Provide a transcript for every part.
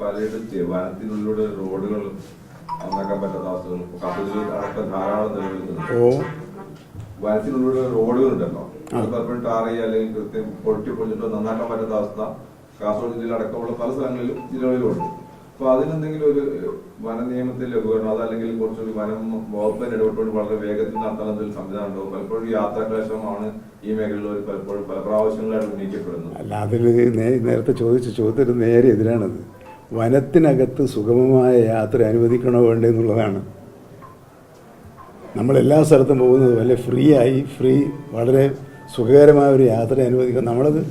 പലയിടത്ത് വനത്തിനുള്ളിലൂടെ റോഡുകൾ നന്നാക്കാൻ പറ്റാത്ത അവസ്ഥകൾ. കപ്പലിൽ അടക്കം ധാരാളം നിലവിലുണ്ട് വനത്തിനുള്ളിലൂടെ റോഡുകൾ ഉണ്ടല്ലോ അത് പലപ്പോഴും ടാർ ചെയ്യുക അല്ലെങ്കിൽ കൃത്യം പൊട്ടി പൊളിച്ചിട്ടോ നന്നാക്കാൻ പറ്റാത്ത അവസ്ഥ. കാസർഗോഡ് ജില്ലയിൽ അടക്കമുള്ള പല സ്ഥലങ്ങളിലും ജില്ലകളിലുണ്ട് അപ്പൊ അതിനെന്തെങ്കിലും ഒരു വന നിയമത്തിൽ ലഘൂകരണം അതല്ലെങ്കിൽ കുറച്ചൊരു വനം വകുപ്പിന് ഇടപെട്ടുകൊണ്ട് വളരെ വേഗത്തിൽ നടത്താൻ എന്തെങ്കിലും സംവിധാനം ഉണ്ടോ? പലപ്പോഴും യാത്രാക്ലേശമാണ് ഈ മേഖലയിൽ പലപ്പോഴും പല പ്രാവശ്യങ്ങളായിട്ട് ഉന്നയിക്കപ്പെടുന്നത്. അല്ല അതിൽ നേരത്തെ ചോദിച്ച ചോദ്യത്തിന് നേരെ എതിരാണത്. വനത്തിനകത്ത് സുഗമമായ യാത്ര അനുവദിക്കണോ വേണ്ടേ എന്നുള്ളതാണ്. നമ്മൾ എല്ലാ സ്ഥലത്തും പോകുന്നത് വളരെ ഫ്രീ ആയി ഫ്രീ വളരെ സുഖകരമായ ഒരു യാത്ര അനുവദിക്കുക നമ്മളത്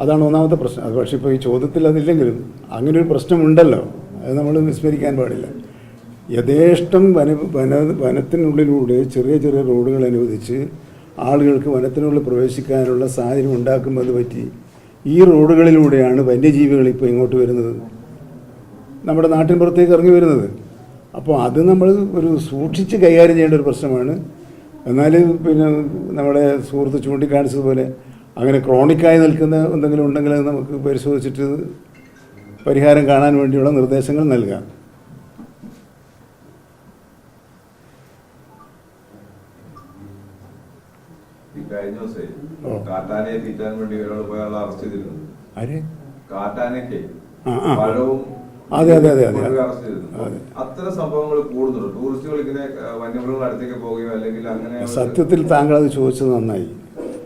അതാണ് ഒന്നാമത്തെ പ്രശ്നം. അത് പക്ഷേ ഇപ്പോൾ ഈ ചോദ്യത്തിൽ അതില്ലെങ്കിലും അങ്ങനെ ഒരു പ്രശ്നമുണ്ടല്ലോ. അത് നമ്മൾ വിസ്മരിക്കാൻ പാടില്ല. യഥേഷ്ടം വന വന വനത്തിനുള്ളിലൂടെ ചെറിയ ചെറിയ റോഡുകൾ അനുവദിച്ച് ആളുകൾക്ക് വനത്തിനുള്ളിൽ പ്രവേശിക്കാനുള്ള സാഹചര്യം ഉണ്ടാക്കുമ്പോൾ പറ്റി ഈ റോഡുകളിലൂടെയാണ് വന്യജീവികൾ ഇപ്പോൾ ഇങ്ങോട്ട് വരുന്നത്. നമ്മുടെ നാട്ടിൻ പുറത്തേക്ക് ഇറങ്ങി വരുന്നത്. അപ്പോൾ അത് നമ്മൾ ഒരു സൂക്ഷിച്ച് കൈകാര്യം ചെയ്യേണ്ട ഒരു പ്രശ്നമാണ്. എന്നാൽ പിന്നെ നമ്മുടെ സുഹൃത്ത് ചൂണ്ടിക്കാണിച്ചതുപോലെ അങ്ങനെ ക്രോണിക്കായി നിൽക്കുന്ന എന്തെങ്കിലും ഉണ്ടെങ്കിൽ അത് നമുക്ക് പരിശോധിച്ചിട്ട് പരിഹാരം കാണാൻ വേണ്ടിയുള്ള നിർദ്ദേശങ്ങൾ നൽകാം. കഴിഞ്ഞ ദിവസേ ഓ. കാട്ടാനയെ തീറ്റാൻ വേണ്ടി ഒരാൾ പോയ അറസ്റ്റ് ചെയ്തിരുന്നു. ആര്? കാട്ടാനയ്ക്ക്. പഴവും അതെ, അതെ, അതെ, അതെ. അത്തരം സംഭവങ്ങൾ കൂടുന്നുണ്ട്. ടൂറിസ്റ്റുകൾ ഇങ്ങനെ വന്യമൃഗങ്ങൾ അടുത്തേക്ക് പോവുകയോ അല്ലെങ്കിൽ അങ്ങനെ സത്യത്തിൽ താങ്കൾ അത് ചോദിച്ചത് നന്നായി.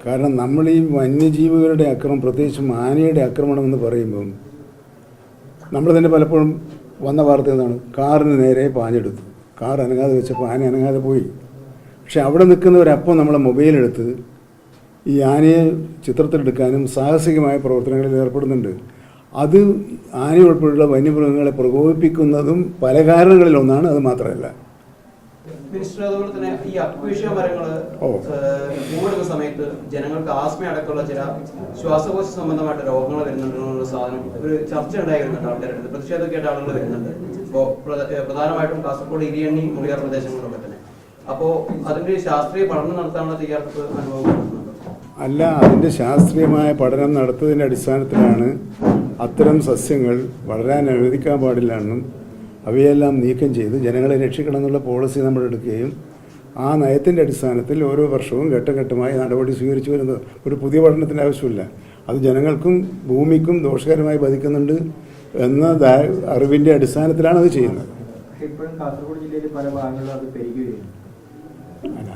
കാരണം നമ്മൾ ഈ വന്യജീവികളുടെ അക്രമം പ്രത്യേകിച്ചും ആനയുടെ ആക്രമണം എന്ന് പറയുമ്പം നമ്മൾ തന്നെ പലപ്പോഴും വന്ന വാർത്ത എന്താണ്? കാറിന് നേരെ പാഞ്ഞെടുത്തു. കാർ അനങ്ങാതെ വെച്ചപ്പോൾ ആന അനങ്ങാതെ പോയി. പക്ഷെ അവിടെ നിൽക്കുന്നവരപ്പം നമ്മളെ മൊബൈലെടുത്ത് ഈ ആനയെ ചിത്രത്തിലെടുക്കാനും സാഹസികമായ പ്രവർത്തനങ്ങളിൽ ഏർപ്പെടുന്നുണ്ട്. അത് ആന ഉൾപ്പെടെയുള്ള വന്യമൃഗങ്ങളെ പ്രകോപിപ്പിക്കുന്നതും പല കാരണങ്ങളിൽ ഒന്നാണ് അത് മാത്രമല്ല. മിനിസ്റ്റർ അതുപോലെ തന്നെ ഈ അക്വേഷ്യ മരങ്ങൾ ഓ. സമയത്ത് ജനങ്ങൾക്ക് ആസ്മ അടക്കമുള്ള ചില ശ്വാസകോശ സംബന്ധമായിട്ട് രോഗങ്ങൾ വരുന്നുണ്ടെന്നുള്ള സാധനം ഒരു ചർച്ച ഉണ്ടായിരുന്നുണ്ട് ആൾക്കാരുടെ അടുത്ത്. പ്രതിഷേധമൊക്കെ ആളുകൾ വരുന്നുണ്ട്. അപ്പോൾ പ്രധാനമായിട്ടും കാസർഗോഡ് ഇരിയണ്ണി മുളിയാർ പ്രദേശങ്ങളിലൊക്കെ തന്നെ. അപ്പോ അതിന്റെ ശാസ്ത്രീയ പഠനം നടത്താനുള്ള തയ്യാറെടുപ്പ് അനുഭവം അല്ല അതിന്റെ ശാസ്ത്രീയമായ പഠനം നടത്തുന്നതിന്റെ അടിസ്ഥാനത്തിലാണ് അത്തരം സസ്യങ്ങൾ വളരാൻ അനുവദിക്കാൻ പാടില്ല എന്നും അവയെല്ലാം നീക്കം ചെയ്ത് ജനങ്ങളെ രക്ഷിക്കണം എന്നുള്ള പോളിസി നമ്മൾ എടുക്കുകയും ആ നയത്തിന്റെ അടിസ്ഥാനത്തിൽ ഓരോ വർഷവും ഘട്ടം ഘട്ടമായി നടപടി സ്വീകരിച്ചു വരുന്നത്. ഒരു പുതിയ പഠനത്തിന്റെ ആവശ്യമില്ല. അത് ജനങ്ങൾക്കും ഭൂമിക്കും ദോഷകരമായി ബാധിക്കുന്നുണ്ട് എന്ന അറിവിന്റെ അടിസ്ഥാനത്തിലാണ് അത് ചെയ്യുന്നത്.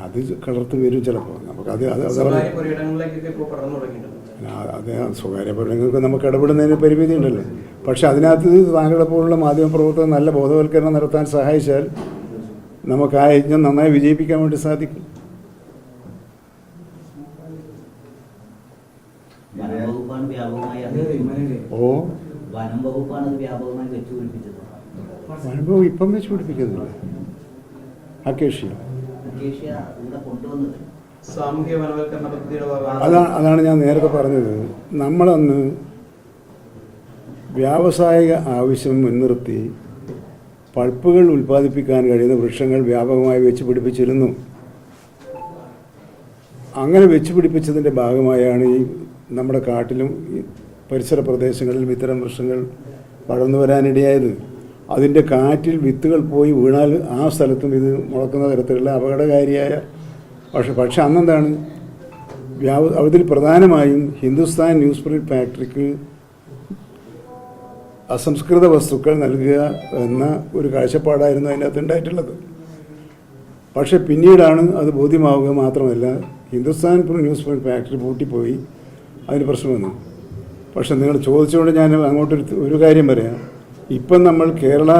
അത് കളർത്ത് വരും ചിലപ്പോൾ നമുക്ക് അത് അത് അത് സ്വകാര്യ പഠനങ്ങൾക്ക് നമുക്ക് ഇടപെടുന്നതിന് പരിമിതി ഉണ്ടല്ലോ പക്ഷെ അതിനകത്ത് താങ്കളെ പോലുള്ള മാധ്യമപ്രവർത്തകർ നല്ല ബോധവൽക്കരണം നടത്താൻ സഹായിച്ചാൽ നമുക്ക് ആ യജ്ഞം നന്നായി വിജയിപ്പിക്കാൻ വേണ്ടി സാധിക്കും. ഓ. വനം വകുപ്പാണ് അത് വ്യാപകമായി വെച്ചുപിടിപ്പിച്ചത്. അനുഭവം ഇപ്പം വെച്ച് പിടിപ്പിക്കുന്നില്ല അക്കേഷ്യ പദ്ധതിയുടെ അതാണ് അതാണ് ഞാൻ നേരത്തെ പറഞ്ഞത്. നമ്മളന്ന് വ്യാവസായിക ആവശ്യം മുൻനിർത്തി പൾപ്പുകൾ ഉൽപ്പാദിപ്പിക്കാൻ കഴിയുന്ന വൃക്ഷങ്ങൾ വ്യാപകമായി വെച്ച് പിടിപ്പിച്ചിരുന്നു. അങ്ങനെ വെച്ച് പിടിപ്പിച്ചതിന്റെ ഭാഗമായാണ് ഈ നമ്മുടെ കാട്ടിലും ഈ പരിസര പ്രദേശങ്ങളിലും ഇത്തരം വൃക്ഷങ്ങൾ വളർന്നു വരാനിടയായത്. അതിന്റെ കാറ്റിൽ വിത്തുകൾ പോയി വീണാൽ ആ സ്ഥലത്തും ഇത് മുളക്കുന്ന തരത്തിലുള്ള അപകടകാരിയായ പക്ഷെ പക്ഷെ അന്നെന്താണ്? വ്യാപ അതിൽ പ്രധാനമായും ഹിന്ദുസ്ഥാൻ ന്യൂസ് പ്രിന്റ് ഫാക്ടറിക്ക് അസംസ്കൃത വസ്തുക്കൾ നൽകുക എന്ന ഒരു കാഴ്ചപ്പാടായിരുന്നു അതിനകത്ത് ഉണ്ടായിട്ടുള്ളത്. പക്ഷെ പിന്നീടാണ് അത് ബോധ്യമാവുക മാത്രമല്ല ഹിന്ദുസ്ഥാൻ ന്യൂസ് പ്രിന്റ് ഫാക്ടറി പൂട്ടിപ്പോയി അതിന് പ്രശ്നം വന്നു. പക്ഷെ നിങ്ങൾ ചോദിച്ചുകൊണ്ട് ഞാൻ അങ്ങോട്ടൊരു ഒരു കാര്യം പറയാം. ഇപ്പം നമ്മൾ കേരള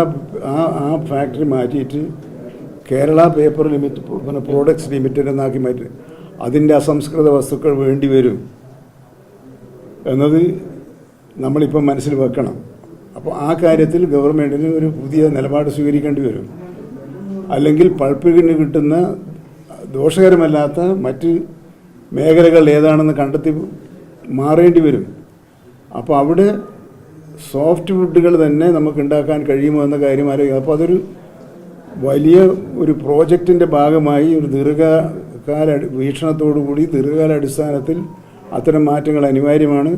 ആ ആ ഫാക്ടറി മാറ്റിയിട്ട് കേരള പേപ്പർ ലിമിറ്റ് പിന്നെ പ്രോഡക്ട്സ് ലിമിറ്റഡ് എന്നാക്കി മാറ്റി. അതിന്റെ അസംസ്കൃത വസ്തുക്കൾ വേണ്ടി വരും. എന്നത് നമ്മളിപ്പം മനസ്സിൽ വെക്കണം. അപ്പോൾ ആ കാര്യത്തിൽ ഗവൺമെന്റിന് ഒരു പുതിയ നിലപാട് സ്വീകരിക്കേണ്ടി വരും. അല്ലെങ്കിൽ പൾപ്പിന് കിട്ടുന്ന ദോഷകരമല്ലാത്ത മറ്റ് മേഖലകൾ ഏതാണെന്ന് കണ്ടെത്തി മാറേണ്ടി വരും. അപ്പോൾ അവിടെ സോഫ്റ്റ് വുഡുകൾ തന്നെ നമുക്ക് ഉണ്ടാക്കാൻ കഴിയുമോ എന്ന കാര്യം ആലോചിക്കുക അപ്പോൾ അതൊരു വലിയ ഒരു പ്രോജക്റ്റിന്റെ ഭാഗമായി ഒരു ദീർഘകാല വീക്ഷണത്തോടു കൂടി ദീർഘകാല അടിസ്ഥാനത്തിൽ അത്തരം മാറ്റങ്ങൾ അനിവാര്യമാണ്.